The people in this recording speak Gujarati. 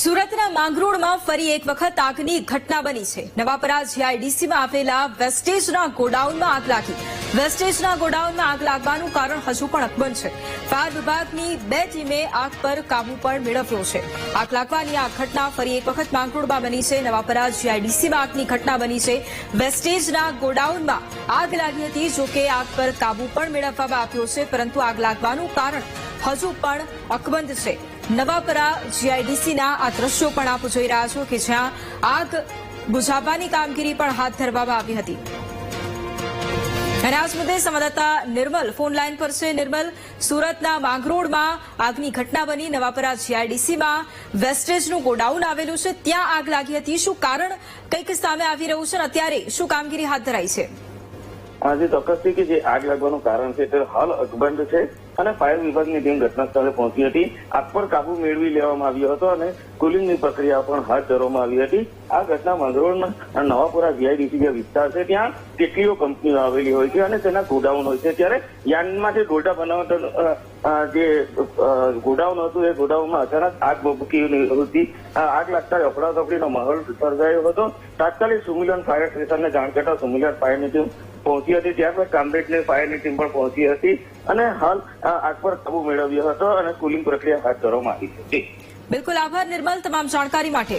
સુરતના માંગરોળમાં ફરી એક વખત આગની ઘટના બની છે. નવાપરા જીઆઈડીસીમાં આવેલા વેસ્ટેજના ગોડાઉનમાં આગ લાગી. વેસ્ટેજના ગોડાઉનમાં આગ લાગવાનું કારણ હજુ પણ અકબંધ છે. ફાયર વિભાગની બે ટીમે આગ પર કાબુ પણ મેળવ્યો છે. આગ લાગવાની આ ઘટના ફરી એક વખત માંગરોળમાં બની છે. નવાપરા જીઆઈડીસીમાં આગની ઘટના બની છે. વેસ્ટેજના ગોડાઉનમાં આગ લાગી હતી જોકે આગ પર કાબુ પણ મેળવવામાં આવ્યો છે, પરંતુ આગ લાગવાનું કારણ હજુ પણ અકબંધ છે. નવાપરા જીઆઈડીસીના આ દ્રશ્યો પણ આપ જોઈ રહ્યા છો કે જ્યાં આગ બુઝાવવાની કામગીરી પણ હાથ ધરવામાં આવી હતી. અને આ મુદ્દે સંવાદદાતા નિર્મલ ફોન લાઈન પર છે. નિર્મલ, સુરતના માંગરોળમાં આગની ઘટના બની. નવાપરા જીઆઈડીસીમાં વેસ્ટેજનું ગોડાઉન આવેલું છે. ત્યાં આગ લાગી હતી. શું કારણ કંઈક સામે આવી રહ્યું છે અત્યારે શું કામગીરી હાથ ધરાઈ છે? આજે ચોક્કસથી કે જે આગ લાગવાનું કારણ છે તે હાલ અકબંધ છે. અને ફાયર વિભાગની ટીમ ઘટના સ્થળે પહોંચી હતી. આગ પર કાબુ મેળવી લેવામાં આવ્યો હતો અને કુલિંગની પ્રક્રિયા પણ હાથ ધરવામાં આવી હતી. આ ઘટના મંગરોળના નવાપુરા જીઆઈડીસી જે વિસ્તાર છે, ત્યાં કેટલીઓ કંપનીઓ આવેલી હોય છે અને તેના ગોડાઉન હોય છે. ત્યારે યાનમાંથી ડોટા બનાવતા જે ગોડાઉન હતું, એ ગોડાઉનમાં અચાનક આગ ભભૂકી હતી આગ લાગતા અફડાતફડીનો માહોલ સર્જાયો હતો. તાત્કાલિક સુમિલન ફાયર સ્ટેશનને જાણ કરતા સુમિલન ફાયરની ટીમ પહોંચી હતી. ત્યારબાદ કામરેજની ફાયરની ટીમ પણ પહોંચી હતી. અને હાલ આગ પર કાબુ મેળવ્યો હતો અને કુલિંગ પ્રક્રિયા હાથ ધરવામાં આવી છે. બિલકુલ આભાર નિર્મલ, તમામ જાણકારી માટે.